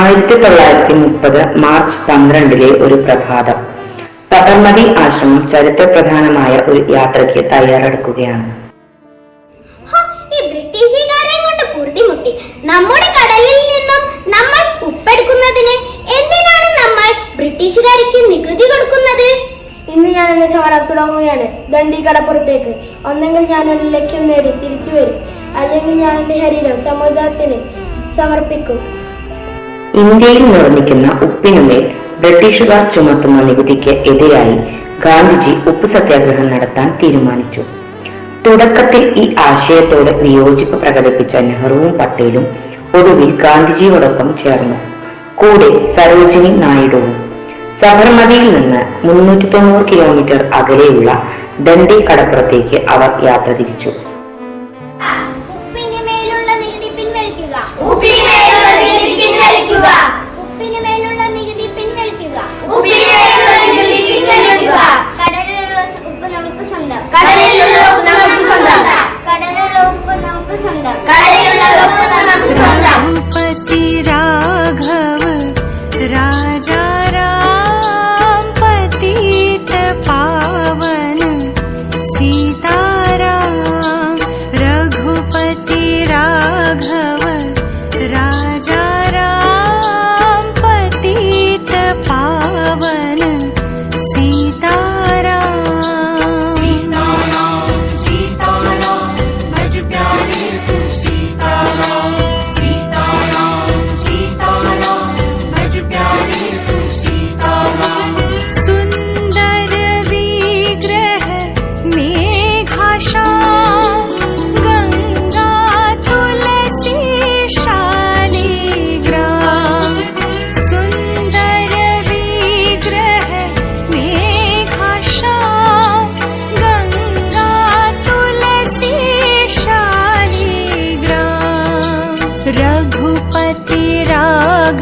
ആയിരത്തി തൊള്ളായിരത്തി മുപ്പത് മാർച്ച് പന്ത്രണ്ടിലെ ഒരു പ്രഭാതം. സബർമതി ആശ്രമം ചരിത്രപ്രധാനമായ ഒരു യാത്രയ്ക്ക് തയ്യാറെടുക്കുകയാണ്. ഈ ബ്രിട്ടീഷുകാരെ കൊണ്ട് പൊറുതിമുട്ടി നമ്മുടെ കടലിൽ നിന്നും നമ്മൾ ഉപ്പെടുക്കുന്നതിന് എന്തിനാണ് നമ്മൾ ബ്രിട്ടീഷുകാർക്ക് നികുതി കൊടുക്കുന്നത്? ഇന്ന് ഞാൻ എന്നെ സമരം തുടങ്ങുകയാണ്. ദണ്ഡി കടപ്പുറത്തേക്ക് ഒന്നെങ്കിൽ ഞാൻ എന്റെ ലക്ഷ്യം നേടി തിരിച്ചു വരും. അല്ലെങ്കിൽ ഞാൻ എന്റെ ശരീരം സമുദ്രത്തിന് സമർപ്പിക്കും. ഇന്ത്യയിൽ നിർമ്മിക്കുന്ന ഉപ്പിനുമേൽ ബ്രിട്ടീഷുകാർ ചുമത്തുന്ന നികുതിക്ക് എതിരായി ഗാന്ധിജി ഉപ്പ് സത്യാഗ്രഹം നടത്താൻ തീരുമാനിച്ചു. തുടക്കത്തിൽ ഈ ആശയത്തോട് വിയോജിപ്പ് പ്രകടിപ്പിച്ച നെഹ്റുവും പട്ടേലും ഒടുവിൽ ഗാന്ധിജിയോടൊപ്പം ചേർന്നു. കൂടെ സരോജിനി നായിഡുവും. സബർമതിയിൽ നിന്ന് മുന്നൂറ്റി തൊണ്ണൂറ് കിലോമീറ്റർ അകലെയുള്ള ദണ്ഡി കടപ്പുറത്തേക്ക് അവർ യാത്ര തിരിച്ചു.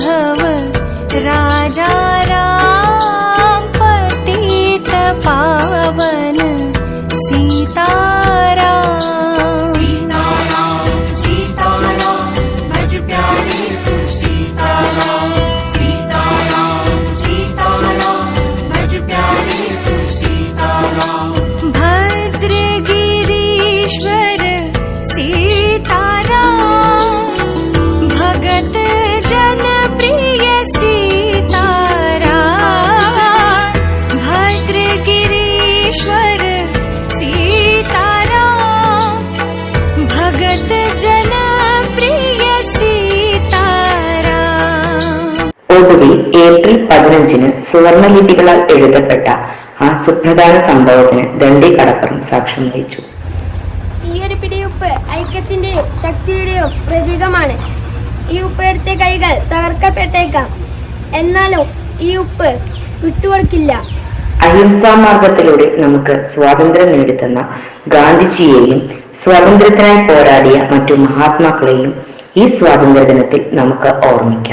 घ ഒടുവിൽ ഏപ്രിൽ പതിനഞ്ചിന് സുവർണലിപികളാൽ എഴുതപ്പെട്ട ആ സുപ്രധാന സംഭവത്തിന് ദണ്ഡി കടപ്പുറം സാക്ഷ്യം വഹിച്ചു. ഈ ഒരു പിടിയുപ്പ് ഐക്യത്തിന്റെയും ശക്തിയുടെയും പ്രതീകമാണ്. ഈ ഉപ്പെടുത്ത കൈകൾ തകർക്കപ്പെട്ടേക്കാം. എന്നാലും ഈ ഉപ്പ് വിട്ടുകൊടുക്കില്ല. അഹിംസാ മാർഗത്തിലൂടെ നമുക്ക് സ്വാതന്ത്ര്യം നേടിത്തന്ന ഗാന്ധിജിയെയും സ്വാതന്ത്ര്യത്തിനായി പോരാടിയ മറ്റു മഹാത്മാക്കളെയും ഈ സ്വാതന്ത്ര്യ ദിനത്തിൽ നമുക്ക് ഓർമ്മിക്കാം.